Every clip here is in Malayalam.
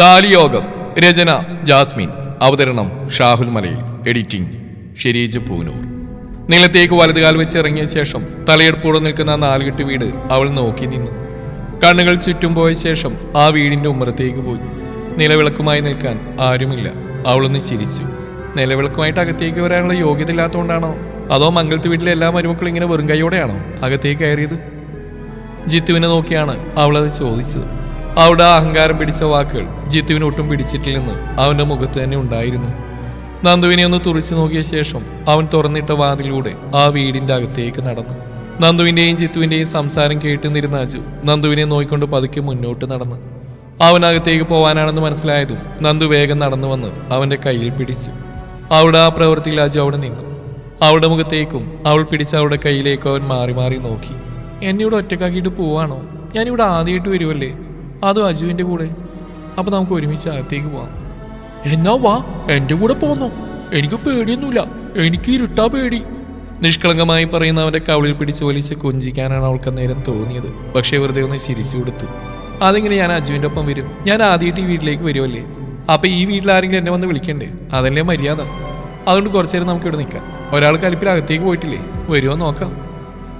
താലിയോഗം രചന ജാസ്മിൻ അവതരണം ഷാഹുൽ മലയിൽ എഡിറ്റിംഗ് ഷെരീജ് പൂനൂർ. നിലത്തേക്ക് വലതുകാൽ വെച്ച് ഇറങ്ങിയ ശേഷം തലയെടുപ്പോടെ നിൽക്കുന്ന നാലുകെട്ട് വീട് അവൾ നോക്കി നിന്നു. കണ്ണുകൾ ചുറ്റും പോയ ശേഷം ആ വീടിന്റെ ഉമ്മറത്തേക്ക് പോയി. നിലവിളക്കുമായി നിൽക്കാൻ ആരുമില്ല. അവളൊന്ന് ചിരിച്ചു. നിലവിളക്കുമായിട്ട് അകത്തേക്ക് വരാനുള്ള യോഗ്യത ഇല്ലാത്തതുകൊണ്ടാണോ അതോ മംഗലത്ത് വീട്ടിലെ എല്ലാ മരുമക്കളും ഇങ്ങനെ വെറും കൈയോടെയാണോ അകത്തേക്ക് കയറിയത്? ജിത്തുവിനെ നോക്കിയാണ് അവളത് ചോദിച്ചത്. അവളുടെ ആ അഹങ്കാരം പിടിച്ച വാക്കുകൾ ജിത്തുവിന് ഒട്ടും പിടിച്ചിട്ടില്ലെന്ന് അവന്റെ മുഖത്ത് തന്നെ ഉണ്ടായിരുന്നു. നന്ദുവിനെ ഒന്ന് തുറച്ചു നോക്കിയ ശേഷം അവൻ തുറന്നിട്ട വാതിലൂടെ ആ വീടിന്റെ അകത്തേക്ക് നടന്നു. നന്ദുവിന്റെയും ജിത്തുവിന്റെയും സംസാരം കേട്ട് നിരുന്ന അജു നന്ദുവിനെ നോയിക്കൊണ്ട് പതുക്കെ മുന്നോട്ട് നടന്നു. അവനകത്തേക്ക് പോവാനാണെന്ന് മനസ്സിലായതും നന്ദു വേഗം നടന്നു വന്ന് അവന്റെ കയ്യിൽ പിടിച്ചു. അവിടെ ആ പ്രവൃത്തിയിൽ അജു അവിടെ നിന്നു. അവളുടെ മുഖത്തേക്കും അവൾ പിടിച്ച അവളുടെ കയ്യിലേക്കും അവൻ മാറി മാറി നോക്കി. എന്നെ ഇവിടെ ഒറ്റക്കാക്കിയിട്ട് പോവാണോ? ഞാനിവിടെ ആദ്യമായിട്ട് വരുമല്ലേ അതും അജുവിന്റെ കൂടെ. അപ്പൊ നമുക്ക് ഒരുമിച്ച് അകത്തേക്ക് പോവാം. എന്നാ വാ എന്റെ കൂടെ പോന്നു. എനിക്ക് പേടിയൊന്നുമില്ല. എനിക്ക് ഇരുട്ടാ പേടി. നിഷ്കളങ്കമായി പറയുന്ന അവന്റെ കവിളിൽ പിടിച്ച് വലിച്ച് കൊഞ്ചിക്കാനാണ് അവൾക്ക് നേരം തോന്നിയത്. പക്ഷേ വെറുതെ ഒന്ന് ചിരിച്ചു കൊടുത്തു. അതെങ്ങനെ ഞാൻ അജുവിന്റെ ഒപ്പം വരും. ഞാൻ ആദ്യമായിട്ട് ഈ വീട്ടിലേക്ക് വരുമല്ലേ അപ്പൊ ഈ വീട്ടിൽ ആരെങ്കിലും എന്നെ വന്ന് വിളിക്കണ്ടേ? അതല്ലേ മര്യാദ? അതുകൊണ്ട് കുറച്ചു നേരം നമുക്ക് ഇവിടെ നിൽക്കാം. ഒരാൾ കലിപ്പിൽ അകത്തേക്ക് പോയിട്ടില്ലേ? വരുമോ നോക്കാം.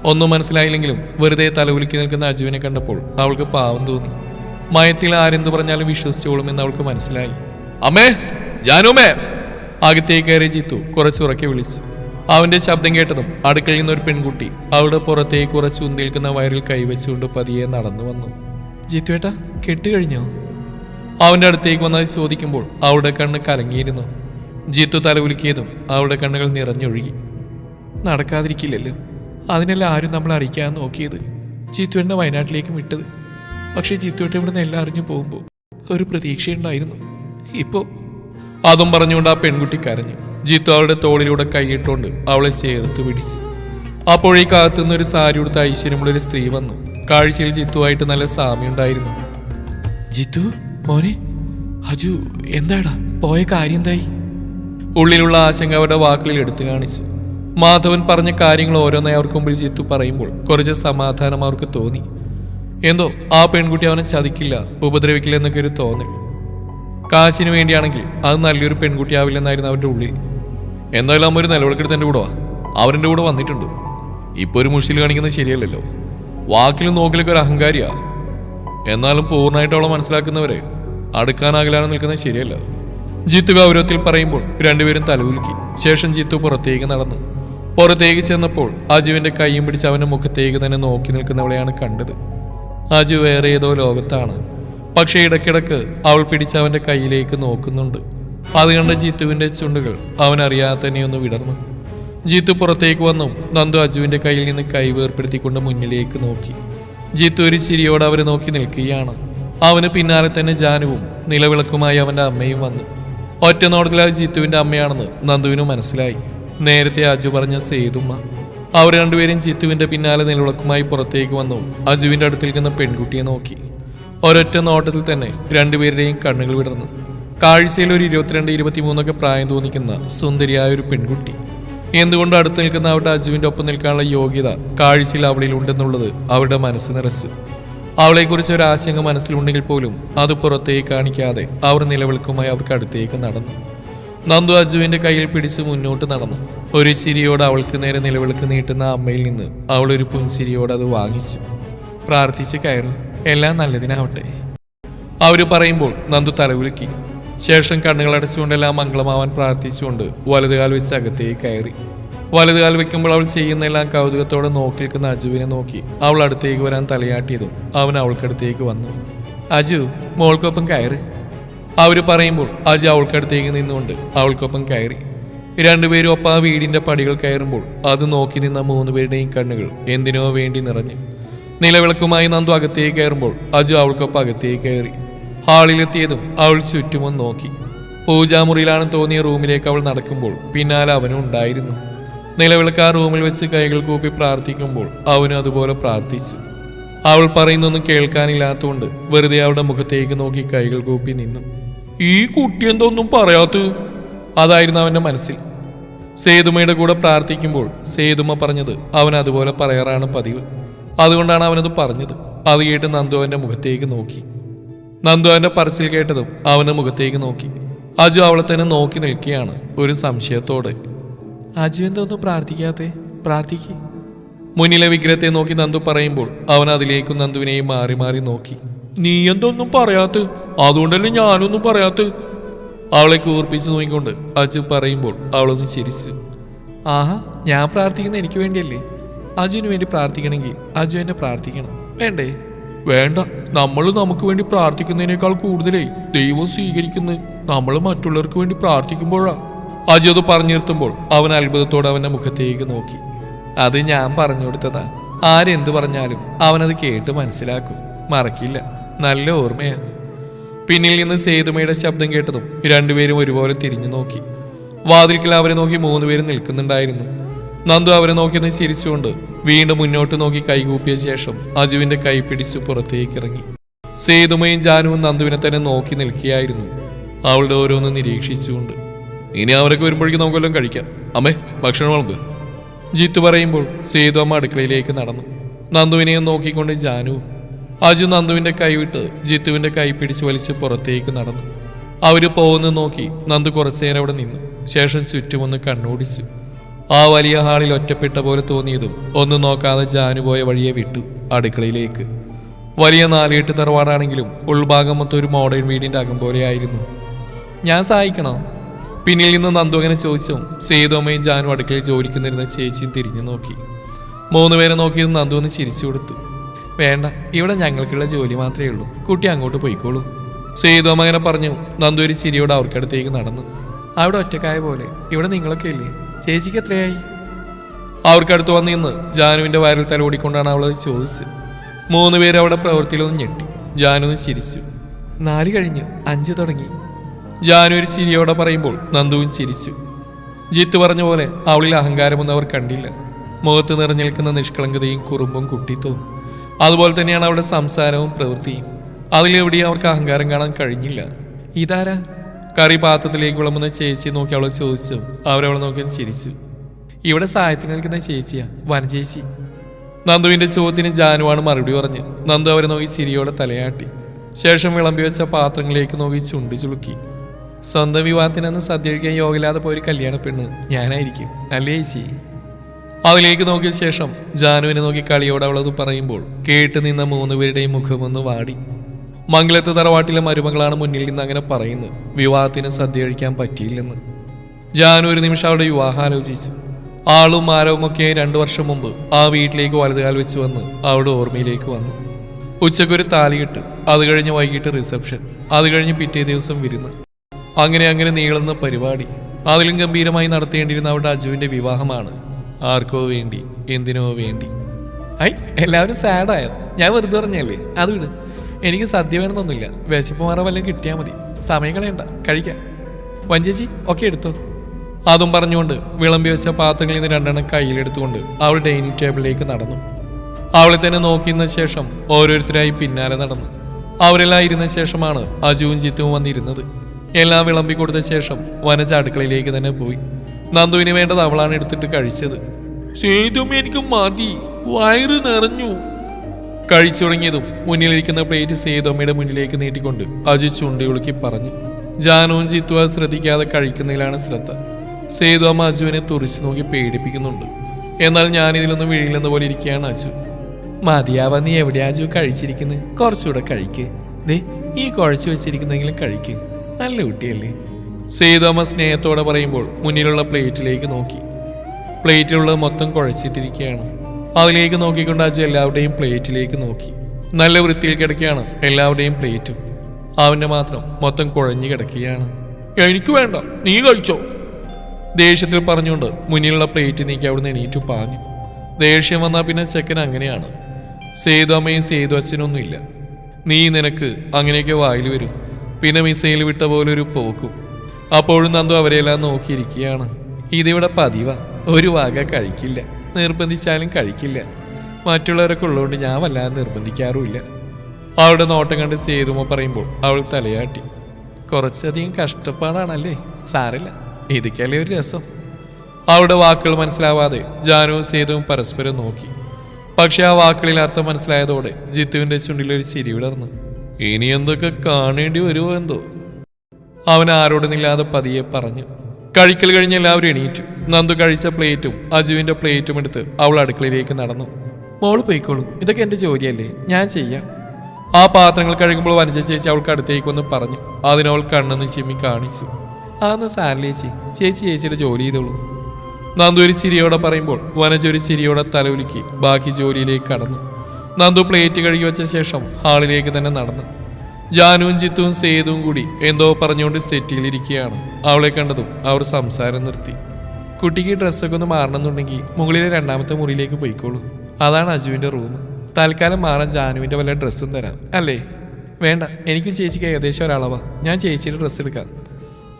ഒന്നും മനസ്സിലായില്ലെങ്കിലും വെറുതെ തലകുലുക്കി നിൽക്കുന്ന അജുവിനെ കണ്ടപ്പോൾ അവൾക്ക് പാവം തോന്നി. മയത്തിൽ ആരെന്ത് പറഞ്ഞാലും വിശ്വസിച്ചോളും എന്ന് അവൾക്ക് മനസ്സിലായി. അമ്മേ ജാനുമേ അകത്തേക്ക് കയറി ചീത്തു കുറച്ചുറക്കെ വിളിച്ചു. അവന്റെ ശബ്ദം കേട്ടതും അടുക്കളയിൽ ഒരു പെൺകുട്ടി അവളുടെ പുറത്തേക്ക് കുറച്ച് ഉന്തിൽക്കുന്ന വയറിൽ കൈവച്ചുകൊണ്ട് പതിയെ നടന്നു വന്നു. ജിത്തുവേട്ട കെട്ടുകഴിഞ്ഞോ അവന്റെ അടുത്തേക്ക് വന്നത് ചോദിക്കുമ്പോൾ അവളുടെ കണ്ണ് കലങ്ങിയിരുന്നു. ജിത്തു തലകുലുക്കിയതും അവളുടെ കണ്ണുകൾ നിറഞ്ഞൊഴുകി. നടക്കാതിരിക്കില്ലല്ലോ. അതിനല്ല ആരും നമ്മൾ അറിയിക്കാൻ നോക്കിയത്. ജിത്തുവേട്ടനെ വയനാട്ടിലേക്കും വിട്ടത്. പക്ഷേ ജിത്തുവേട്ട ഇവിടുന്ന് എല്ലാം അറിഞ്ഞു പോകുമ്പോൾ ഒരു പ്രതീക്ഷയുണ്ടായിരുന്നു. ഇപ്പോ അതും പറഞ്ഞുകൊണ്ട് ആ പെൺകുട്ടി കരഞ്ഞു. ജിത്തു അവളുടെ തോളിലൂടെ കൈയിട്ടുകൊണ്ട് അവളെ ചേർത്ത് പിടിച്ചു. അപ്പോഴേക്കകത്തു നിന്ന് ഒരു സാരി ഉടുത്ത ഐശ്വര്യമുള്ളൊരു സ്ത്രീ വന്നു. കാഴ്ചയിൽ ജിത്തുവായിട്ട് നല്ല സാമ്യമുണ്ടായിരുന്നു ജിത്തു മോനെ അജു എന്താടാ? പോയ കാര്യം എന്തായി? ഉള്ളിലുള്ള ആശങ്ക അവരുടെ വാക്കുകളിൽ എടുത്തു കാണിച്ചു. മാധവൻ പറഞ്ഞ കാര്യങ്ങൾ ഓരോന്നായി അവർക്ക് മുമ്പിൽ ജിത്തു പറയുമ്പോൾ കുറച്ച് സമാധാനം അവർക്ക് തോന്നി. എന്തോ ആ പെൺകുട്ടി അവനെ ചതിക്കില്ല ഉപദ്രവിക്കില്ല എന്നൊക്കെ ഒരു തോന്നൽ. കാശിന് വേണ്ടിയാണെങ്കിൽ അത് നല്ലൊരു പെൺകുട്ടിയാവില്ലെന്നായിരുന്നു അവന്റെ ഉള്ളിൽ. എന്തായാലും അമ്മ ഒരു നിലവിളക്കെടുത്ത് എന്റെ കൂടെ വാ. കൂടെ വന്നിട്ടുണ്ട്. ഇപ്പൊ ഒരു മുഷിൽ കാണിക്കുന്നത് ശരിയല്ലല്ലോ. വാക്കിലും നോക്കിലൊക്കെ ഒരു അഹങ്കാരിയാ. എന്നാലും പൂർണമായിട്ട് അവളെ മനസ്സിലാക്കുന്നവരെ അടുക്കാനാകലാണ് നിൽക്കുന്നത് ശരിയല്ല. ജിത്തു ഗൗരവത്തിൽ പറയുമ്പോൾ രണ്ടുപേരും തലകുലുക്കി. ശേഷം ജിത്തു പുറത്തേക്ക് നടന്നു. പുറത്തേക്ക് ചെന്നപ്പോൾ അജുവിന്റെ കൈയും പിടിച്ച് അവന്റെ മുഖത്തേക്ക് തന്നെ നോക്കി നിൽക്കുന്നവളെയാണ് കണ്ടത്. അജു വേറെ ഏതോ ലോകത്താണ്. പക്ഷേ ഇടയ്ക്കിടക്ക് അവൾ പിടിച്ച് അവന്റെ കയ്യിലേക്ക് നോക്കുന്നുണ്ട്. അത് കണ്ട ജിത്തുവിന്റെ ചുണ്ടുകൾ അവൻ അറിയാതെ തന്നെ ഒന്ന് വിടർന്നു. ജീത്തു പുറത്തേക്ക് വന്നു. നന്ദു അജുവിന്റെ കയ്യിൽ നിന്ന് കൈ വേർപ്പെടുത്തിക്കൊണ്ട് മുന്നിലേക്ക് നോക്കി. ജീത്തു ഒരു ചിരിയോടെ അവരെ നോക്കി നിൽക്കുകയാണ്. അവന് പിന്നാലെ തന്നെ ജാനുവും നിലവിളക്കുമായി അവന്റെ അമ്മയും വന്നു. ഒറ്റ നോട്ടത്തിൽ അത് ജിത്തുവിന്റെ അമ്മയാണെന്ന് നന്ദുവിന് മനസ്സിലായി. നേരത്തെ അജു പറഞ്ഞ സേതുമ്മ. അവർ രണ്ടുപേരും ചിത്തുവിന്റെ പിന്നാലെ നിലവിളക്കുമായി പുറത്തേക്ക് വന്നു. അജുവിന്റെ അടുത്തിൽ നിൽക്കുന്ന പെൺകുട്ടിയെ നോക്കി. ഒരൊറ്റ നോട്ടത്തിൽ തന്നെ രണ്ടുപേരുടെയും കണ്ണുകൾ വിടർന്നു. കാഴ്ചയിൽ ഒരു ഇരുപത്തിരണ്ട് ഇരുപത്തിമൂന്നൊക്കെ പ്രായം തോന്നിക്കുന്ന സുന്ദരിയായ ഒരു പെൺകുട്ടി. എന്തുകൊണ്ട് അടുത്ത് നിൽക്കുന്ന അവരുടെ അജുവിന്റെ ഒപ്പം നിൽക്കാനുള്ള യോഗ്യത കാഴ്ചയിൽ അവളിൽ ഉണ്ടെന്നുള്ളത് അവരുടെ മനസ്സ് നിറച്ചു. അവളെക്കുറിച്ച് ഒരു ആശങ്ക മനസ്സിലുണ്ടെങ്കിൽ പോലും അത് പുറത്തേക്ക് കാണിക്കാതെ അവർ നിലവിളക്കുമായി അവർക്ക് അടുത്തേക്ക് നടന്നു. നന്ദു അജുവിന്റെ കയ്യിൽ പിടിച്ച് മുന്നോട്ട് നടന്നു. ഒരു ചിരിയോട് അവൾക്ക് നേരെ നിലവിളക്ക് നീട്ടുന്ന അമ്മയിൽ നിന്ന് അവൾ ഒരു പുൻചിരിയോട് അത് വാങ്ങിച്ചു. പ്രാർത്ഥിച്ച് കയറി. എല്ലാം നല്ലതിനാവട്ടെ. അവർ പറയുമ്പോൾ നന്ദു തലവിളിക്കി ശേഷം കണ്ണുകൾ അടച്ചുകൊണ്ടെല്ലാം മംഗളമാവാൻ പ്രാർത്ഥിച്ചുകൊണ്ട് വലതുകാൽ വെച്ച് അകത്തേക്ക് കയറി. വലതുകാൽ വെക്കുമ്പോൾ അവൾ ചെയ്യുന്നെല്ലാം കൗതുകത്തോടെ നോക്കി നിൽക്കുന്ന അജുവിനെ നോക്കി അവൾ അടുത്തേക്ക് വരാൻ തലയാട്ടിയതും അവൻ അവൾക്കടുത്തേക്ക് വന്നു. അജു മോൾക്കൊപ്പം കയറി. അവർ പറയുമ്പോൾ അജ അവൾക്കടുത്തേക്ക് നിന്നുകൊണ്ട് അവൾക്കൊപ്പം കയറി. രണ്ടുപേരും ഒപ്പം ആ വീടിന്റെ പടികൾ കയറുമ്പോൾ അത് നോക്കി നിന്ന മൂന്ന് പേരുടെയും കണ്ണുകൾ എന്തിനോ വേണ്ടി നിറഞ്ഞു. നിലവിളക്കുമായി നന്ദു അകത്തേക്ക് കയറുമ്പോൾ അജു അവൾക്കൊപ്പം അകത്തേക്ക് കയറി. ഹാളിലെത്തിയതും അവൾ ചുറ്റുമൊന്ന് നോക്കി. പൂജാമുറിയിലാണ് തോന്നിയ റൂമിലേക്ക് അവൾ നടക്കുമ്പോൾ പിന്നാലെ അവനും ഉണ്ടായിരുന്നു. നിലവിളക്ക് ആ റൂമിൽ വെച്ച് കൈകൾ കൂപ്പി പ്രാർത്ഥിക്കുമ്പോൾ അവനും അതുപോലെ പ്രാർത്ഥിച്ചു. അവൾ പറയുന്നൊന്നും കേൾക്കാനില്ലാത്തതുകൊണ്ട് വെറുതെ അവളുടെ മുഖത്തേക്ക് നോക്കി കൈകൾ കൂപ്പി നിന്നു. ഈ കുട്ടി എന്തൊന്നും പറയാത്ത? അതായിരുന്നു അവന്റെ മനസ്സിൽ. സേതുമയുടെ കൂടെ പ്രാർത്ഥിക്കുമ്പോൾ സേതുമ പറഞ്ഞത് അവൻ അതുപോലെ പറയാറാണ് പതിവ്. അതുകൊണ്ടാണ് അവനത് പറഞ്ഞത്. അത് കേട്ട് നന്ദു അവന്റെ മുഖത്തേക്ക് നോക്കി. നന്ദു അവന്റെ പറച്ചിൽ കേട്ടതും അവന്റെ മുഖത്തേക്ക് നോക്കി. അജു അവളെ തന്നെ നോക്കി നിൽക്കുകയാണ് ഒരു സംശയത്തോടെ. അജു എന്തൊന്നും പ്രാർത്ഥിക്കാത്തേ പ്രാർത്ഥിക്ക്. മുന്നിലെ വിഗ്രഹത്തെ നോക്കി നന്ദു പറയുമ്പോൾ അവൻ അതിലേക്കും നന്ദുവിനെയും മാറി മാറി നോക്കി. നീ എന്തൊന്നും പറയാത്ത? അതുകൊണ്ടല്ലേ ഞാനൊന്നും പറയാത്ത? അവളെ കൂർപ്പിച്ച് നോക്കിക്കൊണ്ട് അജു പറയുമ്പോൾ അവളൊന്ന് ചിരിച്ചു. ആഹാ ഞാൻ പ്രാർത്ഥിക്കുന്ന എനിക്ക് വേണ്ടിയല്ലേ? അജുവിന് വേണ്ടി പ്രാർത്ഥിക്കണമെങ്കിൽ അജു എന്നെ പ്രാർത്ഥിക്കണം. വേണ്ടേ? വേണ്ട. നമ്മൾ നമുക്ക് വേണ്ടി പ്രാർത്ഥിക്കുന്നതിനേക്കാൾ കൂടുതലേ ദൈവം സ്വീകരിക്കുന്ന. നമ്മൾ മറ്റുള്ളവർക്ക് വേണ്ടി പ്രാർത്ഥിക്കുമ്പോഴാ. അജു അത് പറഞ്ഞു നിർത്തുമ്പോൾ അവൻ അത്ഭുതത്തോടെ അവന്റെ മുഖത്തേക്ക് നോക്കി. അത് ഞാൻ പറഞ്ഞു കൊടുത്തതാ. ആരെന്ത് പറഞ്ഞാലും അവനത് കേട്ട് മനസ്സിലാക്കും. മറക്കില്ല. നല്ല ഓർമ്മയാ പിന്നിൽ നിന്ന് സേതുമയുടെ ശബ്ദം കേട്ടതും രണ്ടുപേരും ഒരുപോലെ തിരിഞ്ഞു നോക്കി. വാതിൽക്കൽ അവരെ നോക്കി മൂന്നുപേരും നിൽക്കുന്നുണ്ടായിരുന്നു. നന്ദു അവരെ നോക്കി നിന്ന് ചിരിച്ചുകൊണ്ട് വീണ്ടും മുന്നോട്ട് നോക്കി കൈകൂപ്പിയ ശേഷം അജുവിന്റെ കൈ പിടിച്ച് പുറത്തേക്ക് ഇറങ്ങി സേതുമയും ജാനുവും നന്ദുവിനെ തന്നെ നോക്കി നിൽക്കുകയായിരുന്നു. അവളുടെ ഓരോന്ന് നിരീക്ഷിച്ചുകൊണ്ട്. ഇനി അവരൊക്കെ വരുമ്പോഴേക്കും നമുക്കെല്ലാം കഴിക്കാം. അമ്മേ ഭക്ഷണം വിളമ്പ്. ജിത്തു പറയുമ്പോൾ സേതു അമ്മ അടുക്കളയിലേക്ക് നടന്നു. നന്ദുവിനെയും നോക്കിക്കൊണ്ട് ജാനുവും അജു നന്ദുവിന്റെ കൈവിട്ട് ജിത്തുവിന്റെ കൈ പിടിച്ച് വലിച്ച് പുറത്തേക്ക് നടന്നു. അവർ പോകുന്ന നോക്കി നന്ദു കുറച്ചു നേരം അവിടെ നിന്നു. ശേഷം ചുറ്റുമൊന്ന് കണ്ണോടിച്ചു. ആ വലിയ ഹാളിൽ ഒറ്റപ്പെട്ട പോലെ തോന്നിയതും ഒന്നും നോക്കാതെ ജാനു പോയ വഴിയെ വിട്ടു അടുക്കളയിലേക്ക്. വലിയ നാലുകെട്ട് തറവാടാണെങ്കിലും ഉൾഭാഗം മൊത്തം ഒരു മോഡേൺ വീടിന്റെ അകം പോലെയായിരുന്നു ഞാൻ സഹായിക്കണോ? പിന്നിൽ നിന്ന് നന്ദു അങ്ങനെ ചോദിച്ചും സേതോമയും ജാനു അടുക്കളയിൽ ജോലിക്ക് നിന്നിരുന്ന ചേച്ചിയും തിരിഞ്ഞു നോക്കി. മൂന്നുപേരെ നോക്കിയത് നന്ദു ഒന്ന് ചിരിച്ചു കൊടുത്തു. വേണ്ട ഇവിടെ ഞങ്ങൾക്കുള്ള ജോലി മാത്രമേ ഉള്ളൂ. കുട്ടി അങ്ങോട്ട് പോയിക്കോളൂ. സേതുമ്മ അങ്ങനെ പറഞ്ഞു നന്ദു ഒരു ചിരിയോടെ അവർക്കടുത്തേക്ക് നടന്നു. അവിടെ ഒറ്റക്കായ പോലെ ഇവിടെ നിങ്ങളൊക്കെ ഇല്ലേ? ചേച്ചിക്ക് എത്രയായി? അവർക്കടുത്ത് വന്ന് നിന്ന് ജാനുവിന്റെ വയറിൽ തലോടിക്കൊണ്ടാണ് അവൾ ചോദിച്ചത്. മൂന്ന് പേര് അവിടെ പ്രവൃത്തിയിലൊന്നും ഞെട്ടി. ജാനു ചിരിച്ചു. നാല് കഴിഞ്ഞ് അഞ്ച് തുടങ്ങി. ജാനു ഒരു ചിരിയോടെ പറയുമ്പോൾ നന്ദുവും ചിരിച്ചു. ജിത്ത് പറഞ്ഞ പോലെ അവളിൽ അഹങ്കാരമൊന്നും അവർ കണ്ടില്ല. മുഖത്ത് നിറഞ്ഞു നിൽക്കുന്ന നിഷ്കളങ്കതയും കുറുമ്പും കുട്ടി കുട്ടിത്തവും അതുപോലെ തന്നെയാണ് അവരുടെ സംസാരവും പ്രവൃത്തിയും. അതിലെവിടെയും അവർക്ക് അഹങ്കാരം കാണാൻ കഴിഞ്ഞില്ല. ഇതാരാ? കറി പാത്രത്തിലേക്ക് വിളമ്പുന്ന ചേച്ചിയെ നോക്കി അവളെ ചോദിച്ചു അവരവളെ നോക്കി ചിരിച്ചു. ഇവിടെ സഹായത്തിന് നിൽക്കുന്ന ചേച്ചിയാ വനചേച്ചി നന്ദുവിന്റെ ചോദ്യത്തിന് ജാനുവാണ് മറുപടി പറഞ്ഞ്. നന്ദു അവരെ നോക്കി ചിരിയോടെ തലയാട്ടി. ശേഷം വിളമ്പി വെച്ച പാത്രങ്ങളിലേക്ക് നോക്കി ചുണ്ടി ചുളുക്കി. സ്വന്തം വിവാഹത്തിനന്ന് സദ്യ കഴിക്കാൻ യോഗമില്ലാതെ പോയൊരു കല്യാണ പെണ്ണ് ഞാനായിരിക്കും. അല്ലേ ചേച്ചി? അതിലേക്ക് നോക്കിയ ശേഷം ജാനുവിനെ നോക്കി കളിയോടെ അവളത് പറയുമ്പോൾ കേട്ട് നിന്ന മൂന്നുപേരുടെയും മുഖമൊന്ന് വാടി. മംഗലത്ത് തറവാട്ടിലെ മരുമകളാണ് മുന്നിൽ നിന്ന് അങ്ങനെ പറയുന്നത്. വിവാഹത്തിന് സദ്യ കഴിക്കാൻ പറ്റിയില്ലെന്ന്. ജാനു ഒരു നിമിഷം അവളുടെ വിവാഹം ആലോചിച്ചു. ആളും ആരവും ഒക്കെ രണ്ടു വർഷം മുമ്പ് ആ വീട്ടിലേക്ക് വലതുകാൽ വെച്ച് വന്ന് അവളുടെ ഓർമ്മയിലേക്ക് വന്നു. ഉച്ചക്കൊരു താലിയിട്ട് അത് കഴിഞ്ഞ് വൈകിട്ട് റിസപ്ഷൻ അത് കഴിഞ്ഞ് പിറ്റേ ദിവസം വിരുന്ന്. അങ്ങനെ അങ്ങനെ നീളുന്ന പരിപാടി. അതിലും ഗംഭീരമായി നടത്തേണ്ടിയിരുന്ന അവളുടെ അജുവിന്റെ വിവാഹമാണ് ആർക്കോ വേണ്ടി എന്തിനോ വേണ്ടി. ഐ എല്ലാവരും സാഡായോ ഞാൻ വെറുതെ പറഞ്ഞല്ലേ? അത് വിട്. എനിക്ക് സദ്യ വേണമെന്നൊന്നുമില്ല. വിശപ്പ് മാറ വല്ലതും കിട്ടിയാൽ മതി. സമയം കളയണ്ട. കഴിക്കാം. വഞ്ചേച്ചി ഒക്കെ എടുത്തോ. അതും പറഞ്ഞുകൊണ്ട് വിളമ്പി വെച്ച പാത്രങ്ങളിൽ നിന്ന് രണ്ടെണ്ണം കയ്യിലെടുത്തുകൊണ്ട് അവൾ ഡൈനിങ് ടേബിളിലേക്ക് നടന്നു. അവളെ തന്നെ നോക്കിയിരുന്ന ശേഷം ഓരോരുത്തരായി പിന്നാലെ നടന്നു. അവരെല്ലാം ഇരുന്ന ശേഷമാണ് അജുവും ചിത്തുവും വന്നിരുന്നത്. എല്ലാം വിളമ്പി കൊടുത്ത ശേഷം വനച്ച അടുക്കളയിലേക്ക് തന്നെ പോയി. നന്ദുവിന് വേണ്ടത് അവളാണ് എടുത്തിട്ട് കഴിച്ചത്. സേതും എനിക്ക് മതി. വയറ് നിറഞ്ഞു. കഴിച്ചു തുടങ്ങിയതും മുന്നിലിരിക്കുന്ന പ്ലേറ്റ് സേതമ്മയുടെ മുന്നിലേക്ക് നീട്ടിക്കൊണ്ട് അജു ചുണ്ടിയുളുക്കി പറഞ്ഞു. ജാനുവും ചിത്തുവ ശ്രദ്ധിക്കാതെ കഴിക്കുന്നതിലാണ് ശ്രദ്ധ. സേതുവമ്മ അജുവിനെ തുറിച്ചു നോക്കി പേടിപ്പിക്കുന്നുണ്ട്. എന്നാൽ ഞാനിതിലൊന്നും വീഴില്ലെന്ന പോലെ ഇരിക്കുകയാണ് അജു. മതിയാവാ നീ എവിടെയാ അജു കഴിച്ചിരിക്കുന്നത് കുറച്ചുകൂടെ കഴിക്ക്. ദേ ഈ കുഴച്ചു വെച്ചിരിക്കുന്നെങ്കിലും കഴിക്ക്. നല്ല കുട്ടിയല്ലേ? സേതു അമ്മ സ്നേഹത്തോടെ പറയുമ്പോൾ മുന്നിലുള്ള പ്ലേറ്റിലേക്ക് നോക്കി. പ്ലേറ്റിലുള്ളത് മൊത്തം കുഴച്ചിട്ടിരിക്കുകയാണ്. അതിലേക്ക് നോക്കിക്കൊണ്ട് അച്ഛൻ എല്ലാവരുടെയും പ്ലേറ്റിലേക്ക് നോക്കി. നല്ല വൃത്തിയിൽ കിടക്കുകയാണ് എല്ലാവരുടെയും പ്ലേറ്റും. അവന്റെ മാത്രം മൊത്തം കുഴഞ്ഞു കിടക്കുകയാണ്. എനിക്ക് വേണ്ട നീ കഴിച്ചോ. ദേഷ്യത്തിൽ പറഞ്ഞുകൊണ്ട് മുന്നിലുള്ള പ്ലേറ്റ് നീക്കി അവിടുന്ന് എണീറ്റു പാഞ്ഞു. ദേഷ്യം വന്നാൽ പിന്നെ ചെക്കൻ അങ്ങനെയാണ്. സേതു സേതു അച്ഛനൊന്നുമില്ല. നീ നിനക്ക് അങ്ങനെയൊക്കെ വായിൽ വരും. പിന്നെ മിസൈൽ വിട്ട പോലെ ഒരു പോക്കും. അപ്പോഴും നന്ദു അവരെല്ലാം നോക്കിയിരിക്കുകയാണ്. ഇതിവിടെ പതിവാ. ഒരു വക കഴിക്കില്ല. നിർബന്ധിച്ചാലും കഴിക്കില്ല. മറ്റുള്ളവരൊക്കെ ഉള്ളതുകൊണ്ട് ഞാൻ വല്ലാതെ നിർബന്ധിക്കാറുമില്ല. അവളുടെ നോട്ടം കണ്ട് സേതുമ പറയുമ്പോൾ അവൾ തലയാട്ടി. കുറച്ചധികം കഷ്ടപ്പാടാണല്ലേ? സാറില്ല ഇതൊക്കെയല്ലേ ഒരു രസം? അവളുടെ വാക്കുകൾ മനസ്സിലാവാതെ ജാനുവും സേതുവും പരസ്പരം നോക്കി. പക്ഷെ ആ വാക്കുകളിൽ അർത്ഥം മനസ്സിലായതോടെ ജിത്തുവിന്റെ ചുണ്ടിലൊരു ചിരി വിടർന്നു. ഇനി എന്തൊക്കെ കാണേണ്ടി വരുമോ എന്തോ? അവൻ ആരോടുന്നില്ലാതെ പതിയെ പറഞ്ഞു കഴിക്കൽ കഴിഞ്ഞ് എല്ലാവരും എണീറ്റു. നന്ദു കഴിച്ച പ്ലേറ്റും അജുവിന്റെ പ്ലേറ്റും എടുത്ത് അവൾ അടുക്കളയിലേക്ക് നടന്നു. മോൾ പോയിക്കോളൂ. ഇതൊക്കെ എന്റെ ജോലിയല്ലേ. ഞാൻ ചെയ്യാം. ആ പാത്രങ്ങൾ കഴുകുമ്പോൾ വനജ ചേച്ചി അവൾക്ക് അടുത്തേക്ക് വന്ന് പറഞ്ഞു. അതിനവൾ കണ്ണെന്ന് ചിമ്മി കാണിച്ചു. അതൊന്ന് സാരില്ല ചേച്ചി. ചേച്ചി ചേച്ചിയുടെ ജോലി ചെയ്തോളൂ. നന്ദു ഒരു ചിരിയോടെ പറയുമ്പോൾ വനജ ഒരു ചിരിയോടെ തലവുലുക്കി ബാക്കി ജോലിയിലേക്ക് കടന്നു. നന്ദു പ്ലേറ്റ് കഴുകി വെച്ച ശേഷം ഹാളിലേക്ക് തന്നെ നടന്നു. ജാനുവും ജിത്തുവും സേതുവും കൂടി എന്തോ പറഞ്ഞുകൊണ്ട് സെറ്റിയിലിരിക്കുകയാണ്. അവളെ കണ്ടതും അവർ സംസാരം നിർത്തി. കുട്ടിക്ക് ഡ്രസ്സൊക്കെ ഒന്ന് മാറണമെന്നുണ്ടെങ്കിൽ മുകളിലെ രണ്ടാമത്തെ മുറിയിലേക്ക് പോയിക്കോളൂ. അതാണ് അജുവിന്റെ റൂം. തൽക്കാലം മാറാൻ ജാനുവിന്റെ വല്ല ഡ്രസ്സും തരാം. അല്ലേ? വേണ്ട എനിക്ക് ചേച്ചിക്ക് ഏകദേശം ഒരളവാ. ഞാൻ ചേച്ചിയുടെ ഡ്രസ്സ് എടുക്കാം.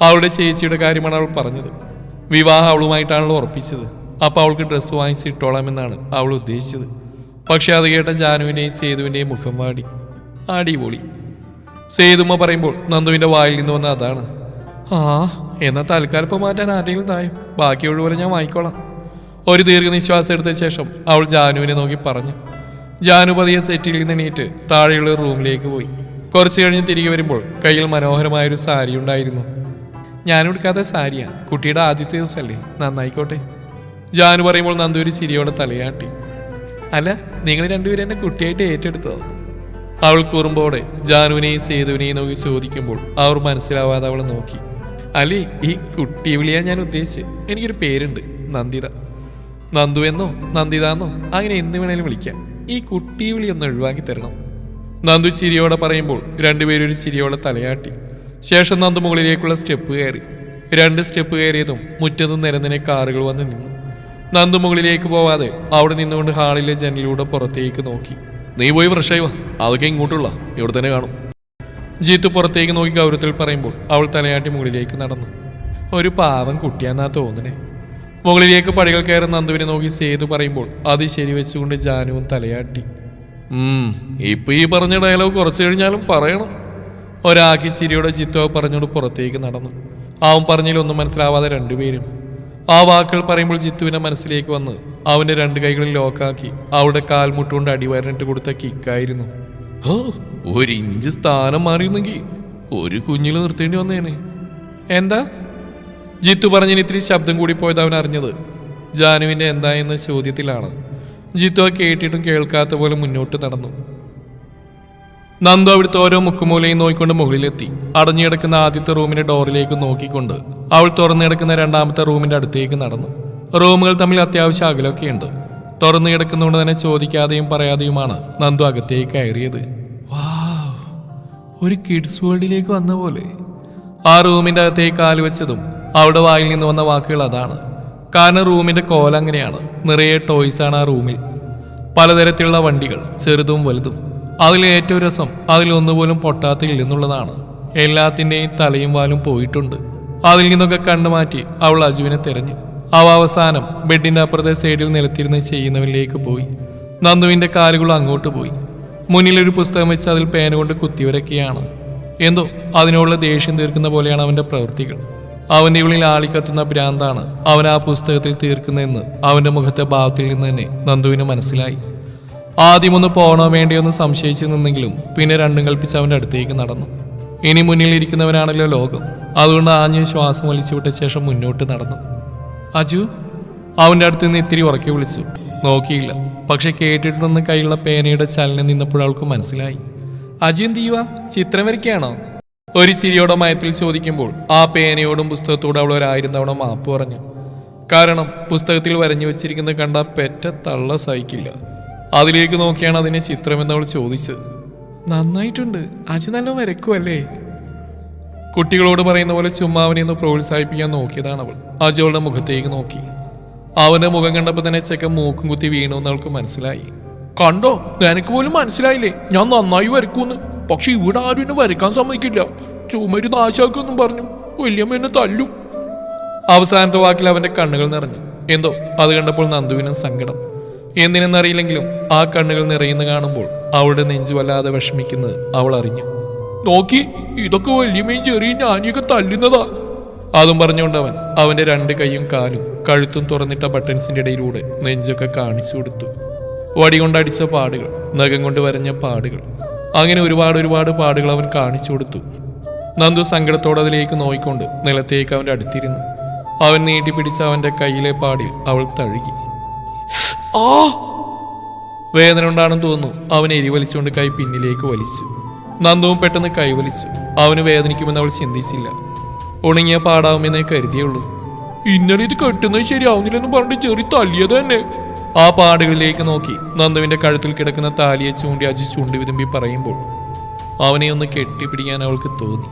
അവളുടെ ചേച്ചിയുടെ കാര്യമാണ് അവൾ പറഞ്ഞത്. വിവാഹം അവളുമായിട്ടാണല്ലോ ഉറപ്പിച്ചത്. അപ്പോൾ അവൾക്ക് ഡ്രസ്സ് വാങ്ങിച്ച് ഇട്ടോളാമെന്നാണ് അവൾ ഉദ്ദേശിച്ചത്. പക്ഷേ അത് കേട്ട ജാനുവിനെയും സേതുവിന്റെയും മുഖം വാടി. അടിപൊളി. സേതുമ്മ പറയുമ്പോൾ നന്ദുവിന്റെ വായിൽ നിന്ന് വന്ന അതാണ്. ആ എന്നാ തൽക്കാലം ഇപ്പൊ മാറ്റാൻ ആരെങ്കിലും തായും ബാക്കി ഒഴിവരെ ഞാൻ വാങ്ങിക്കോളാം. ഒരു ദീർഘനിശ്വാസം എടുത്ത ശേഷം അവൾ ജാനുവിനെ നോക്കി പറഞ്ഞു. ജാനു പതിയെ സെറ്റിൽ നിന്ന് എണീറ്റ് താഴെയുള്ള റൂമിലേക്ക് പോയി. കുറച്ച് കഴിഞ്ഞ് തിരികെ വരുമ്പോൾ കയ്യിൽ മനോഹരമായൊരു സാരി ഉണ്ടായിരുന്നു. ഞാൻ ഉടുക്കാത്ത സാരിയാ. കുട്ടിയുടെ ആദ്യത്തെ ദിവസമല്ലേ നന്നായിക്കോട്ടെ. ജാനു പറയുമ്പോൾ നന്ദു ഒരു ചിരിയോടെ തലയാട്ടി. അല്ല നിങ്ങൾ രണ്ടുപേരും എന്നെ കുട്ടിയായിട്ട് ഏറ്റെടുത്തോ? അവൾ കുറുമ്പോടെ ജാനുവിനെയും സേതുവിനെയും നോക്കി ചോദിക്കുമ്പോൾ അവർ മനസ്സിലാവാതെ അവളെ നോക്കി. അലി ഈ കുട്ടി വിളിയാൻ ഞാൻ ഉദ്ദേശിച്ചത് എനിക്കൊരു പേരുണ്ട് നന്ദിത. നന്ദു എന്നോ നന്ദിത എന്നോ അങ്ങനെ എന്ത് വേണേലും വിളിക്കാം. ഈ കുട്ടി വിളി ഒന്ന് ഒഴിവാക്കി തരണം. നന്ദു ചിരിയോടെ പറയുമ്പോൾ രണ്ടുപേരും ഒരു ചിരിയോടെ തലയാട്ടി. ശേഷം നന്ദു മുകളിലേക്കുള്ള സ്റ്റെപ്പ് കയറി. രണ്ട് സ്റ്റെപ്പ് കയറിയതും മുറ്റത്തും നിരന്നിനെ കാറുകൾ വന്ന് നിന്നു. നന്ദു മുകളിലേക്ക് പോവാതെ അവിടെ നിന്നുകൊണ്ട് ഹാളിലെ ജനലിലൂടെ പുറത്തേക്ക് നോക്കി. നീ പോയി ഫ്രഷായി വാ അതൊക്കെ ഇങ്ങോട്ടുള്ള. ഇവിടെ തന്നെ കാണും. ജീത്ത് പുറത്തേക്ക് നോക്കി ഗൗരവത്തിൽ പറയുമ്പോൾ അവൾ തലയാട്ടി മുകളിലേക്ക് നടന്നു. ഒരു പാവം കുട്ടിയാന്നാ തോന്നണേ മുകളിലേക്ക് പടികൾ കയറി നന്ദുവിനെ നോക്കി സേതു പറയുമ്പോൾ അത് ശരിവെച്ചുകൊണ്ട് ജാനുവും തലയാട്ടി. ഇപ്പൊ ഈ പറഞ്ഞ ഡയലോഗ് കുറച്ചു കഴിഞ്ഞാലും പറയണം. ഒരാക്കി ചിരിയോടെ ജിത്തു പറഞ്ഞോട് പുറത്തേക്ക് നടന്നു. അവൻ പറഞ്ഞതിലൊന്നും മനസ്സിലാവാതെ രണ്ടുപേരും. ആ വാക്കുകൾ പറയുമ്പോൾ ജിത്തുവിനെ മനസ്സിലേക്ക് വന്ന് അവന്റെ രണ്ട് കൈകളിൽ ലോക്കാക്കി. അവളുടെ കാൽമുട്ടുകൊണ്ട് അടിവരനിട്ട് കൊടുത്ത കിക്കായിരുന്നു. ഹോ ഒരു ഇഞ്ച് സ്ഥാനം മാറിയിരുന്നെങ്കിൽ ഒരു കുഞ്ഞിൽ നിർത്തേണ്ടി വന്നേനെ. എന്താ? ജിത്തു പറഞ്ഞതിന് ഇത്തിരി ശബ്ദം കൂടി പോയത് അവൻ അറിഞ്ഞത്. ജാനുവിന്റെ എന്താ എന്ന ചോദ്യത്തിലാണ്. ജിത്തു ആ കേട്ടിട്ടും കേൾക്കാത്ത പോലെ മുന്നോട്ട് നടന്നു. നന്ദു അവിടുത്തെ ഓരോ മുക്കുമൂലയും നോക്കിക്കൊണ്ട് മുകളിലെത്തി. അടഞ്ഞുകിടക്കുന്ന ആദ്യത്തെ റൂമിന്റെ ഡോറിലേക്ക് നോക്കിക്കൊണ്ട് അവൾ തുറന്നു കിടക്കുന്ന രണ്ടാമത്തെ റൂമിന്റെ അടുത്തേക്ക് നടന്നു. റൂമുകൾ തമ്മിൽ അത്യാവശ്യം അകലൊക്കെയുണ്ട് തുറന്നു കിടക്കുന്നതുകൊണ്ട് തന്നെ ചോദിക്കാതെയും പറയാതെയുമാണ് നന്ദു അകത്തേക്ക് കയറിയത്. ഒരു കിഡ്സ് വേൾഡിലേക്ക് വന്ന പോലെ. ആ റൂമിന്റെ അകത്തേക്ക് കാൽ വെച്ചതും അവിടെ വായിൽ നിന്ന് വന്ന വാക്കുകൾ അതാണ്. കാരണം റൂമിന്റെ കോല അങ്ങനെയാണ്. നിറയെ ടോയ്സ് ആണ് ആ റൂമിൽ. പലതരത്തിലുള്ള വണ്ടികൾ ചെറുതും വലുതും. അതിൽ ഏറ്റവും രസം അതിലൊന്നുപോലും പൊട്ടാത്തില്ലെന്നുള്ളതാണ് എല്ലാത്തിന്റെയും തലയും വാലും പോയിട്ടുണ്ട്. അതിൽ നിന്നൊക്കെ കണ്ണു മാറ്റി അവൾ അജുവിനെ തിരഞ്ഞു. അവ അവസാനം ബെഡിന്റെ അപ്പുറത്തെ സൈഡിൽ നിലത്തിരുന്ന് ചെയ്യുന്നവരിലേക്ക് പോയി. നന്ദുവിന്റെ കാലുകൾ അങ്ങോട്ട് പോയി. മുന്നിലൊരു പുസ്തകം വെച്ച് അതിൽ പേന കൊണ്ട് കുത്തിവരക്കുകയാണ് എന്തോ അതിനോടുള്ള ദേഷ്യം തീർക്കുന്ന പോലെയാണ് അവന്റെ പ്രവൃത്തികൾ. അവന്റെ ഉള്ളിൽ ആളിക്കത്തുന്ന ഭ്രാന്താണ് അവൻ ആ പുസ്തകത്തിൽ തീർക്കുന്നതെന്ന് അവന്റെ മുഖത്തെ ഭാവത്തിൽ നിന്ന് തന്നെ നന്ദുവിന് മനസ്സിലായി. ആദ്യമൊന്ന് പോകണോ എന്ന് സംശയിച്ചു നിന്നെങ്കിലും പിന്നെ രണ്ടും കൽപ്പിച്ച് അവന്റെ അടുത്തേക്ക് നടന്നു. ഇനി മുന്നിൽ ഇരിക്കുന്നവനാണല്ലോ ലോകം. അതുകൊണ്ട് ആഞ്ഞ് ശ്വാസം വലിച്ചു വിട്ട ശേഷം മുന്നോട്ട് നടന്നു. അജു അവന്റെ അടുത്ത് നിന്ന് ഇത്തിരി ഉറക്കി വിളിച്ചു. നോക്കിയില്ല. പക്ഷെ കേട്ടിട്ടുണ്ടെന്ന് കയ്യിലുള്ള പേനയുടെ ചലനം നിന്നപ്പോൾ അവൾക്ക് മനസ്സിലായി. അജു എന്ത് ചെയ്യുക ചിത്രം വരയ്ക്കുകയാണോ? ഒരു ചിരിയോടെ മയത്തിൽ ചോദിക്കുമ്പോൾ ആ പേനയോടും പുസ്തകത്തോടും അവൾ ഒരായിരം തവണ മാപ്പ് പറഞ്ഞു. കാരണം പുസ്തകത്തിൽ വരഞ്ഞു വെച്ചിരിക്കുന്നത് കണ്ട പെറ്റ തള്ള സഹിക്കില്ല. അതിലേക്ക് നോക്കിയാണ് അതിനെ ചിത്രമെന്ന് അവൾ ചോദിച്ചത്. നന്നായിട്ടുണ്ട്. അജു നല്ല വരക്കുമല്ലേ കുട്ടികളോട് പറയുന്ന പോലെ ചുമ്മാ അവനെ ഒന്ന് പ്രോത്സാഹിപ്പിക്കാൻ നോക്കിയതാണ് അവൾ. അജോളുടെ മുഖത്തേക്ക് നോക്കി. അവന്റെ മുഖം കണ്ടപ്പോൾ തന്നെ ചെക്കൻ മൂക്കും കുത്തി വീണു എന്ന് അവൾക്ക് മനസ്സിലായി. കണ്ടോ? നിനക്ക് പോലും മനസ്സിലായില്ലേ? ഞാൻ നന്നായി വരക്കൂന്ന്. പക്ഷെ ഇവിടെ ആരും എന്നെ വരക്കാൻ സമ്മതിക്കില്ല. ചുമര് നാശാക്കൊന്നും പറഞ്ഞു. വല്യമ്മ എന്നെ തല്ലും. അവസാനത്തെ വാക്കിൽ അവന്റെ കണ്ണുകൾ നിറഞ്ഞു. എന്തോ? അത് കണ്ടപ്പോൾ നന്ദുവിനും സങ്കടം. എന്തിനെന്നറിയില്ലെങ്കിലും ആ കണ്ണുകൾ നിറയുന്ന കാണുമ്പോൾ അവളുടെ നെഞ്ചു വല്ലാതെ വിഷമിക്കുന്നത് അവൾ അറിഞ്ഞു. നോക്കി ഇതൊക്കെ വല്യമ്മയും ചെറിയ ഞാനിയൊക്കെ തല്ലുന്നതാ. അതും പറഞ്ഞുകൊണ്ട് അവൻ അവന്റെ രണ്ട് കൈയും കാലും കഴുത്തും തുറന്നിട്ട ബട്ടൺസിന്റെ ഇടയിലൂടെ നെഞ്ചൊക്കെ കാണിച്ചു കൊടുത്തു. വടി കൊണ്ടടിച്ച പാടുകൾ നഖം കൊണ്ട് വരഞ്ഞ പാടുകൾ. അങ്ങനെ ഒരുപാട് ഒരുപാട് പാടുകൾ അവൻ കാണിച്ചു കൊടുത്തു. നന്ദു സങ്കടത്തോടെ അതിലേക്ക് നോയിക്കൊണ്ട് നിലത്തേക്ക് അവന്റെ അടുത്തിരുന്നു. അവൻ നീട്ടി പിടിച്ച അവന്റെ കയ്യിലെ പാടിൽ അവൾ തഴുകി. ആ! വേദന ഉണ്ടാണെന്ന് തോന്നുന്നു അവൻ എരിവലിച്ചുകൊണ്ട് കൈ പിന്നിലേക്ക് വലിച്ചു. നന്ദുവും പെട്ടെന്ന് കൈവലിച്ചു. അവന് വേദനിക്കുമെന്ന് അവൾ ചിന്തിച്ചില്ല. ഉണങ്ങിയ പാടാവുമെന്നേ കരുതിയുള്ളൂ. ഇന്നലെ ഇത് കെട്ടുന്നത് ശരിയാവുന്നില്ലെന്ന് പറഞ്ഞിട്ട് ചെറി തല്ലിയത് തന്നെ. ആ പാടുകളിലേക്ക് നോക്കി നന്ദുവിന്റെ കഴുത്തിൽ കിടക്കുന്ന താലിയെ ചൂണ്ടി അജി ചൂണ്ടി വിതുമ്പി പറയുമ്പോൾ അവനെ ഒന്ന് കെട്ടിപ്പിടിക്കാൻ അവൾക്ക് തോന്നി.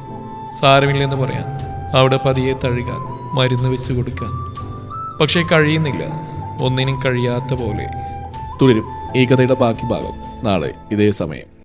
സാരമില്ലെന്ന് പറയാൻ അവിടെ പതിയെ തഴുകാൻ മരുന്ന് വെച്ച് കൊടുക്കാൻ. പക്ഷേ കഴിയുന്നില്ല. ഒന്നിനും കഴിയാത്ത പോലെ. തുടരും. ഈ കഥയുടെ ബാക്കി ഭാഗം നാളെ ഇതേ സമയം.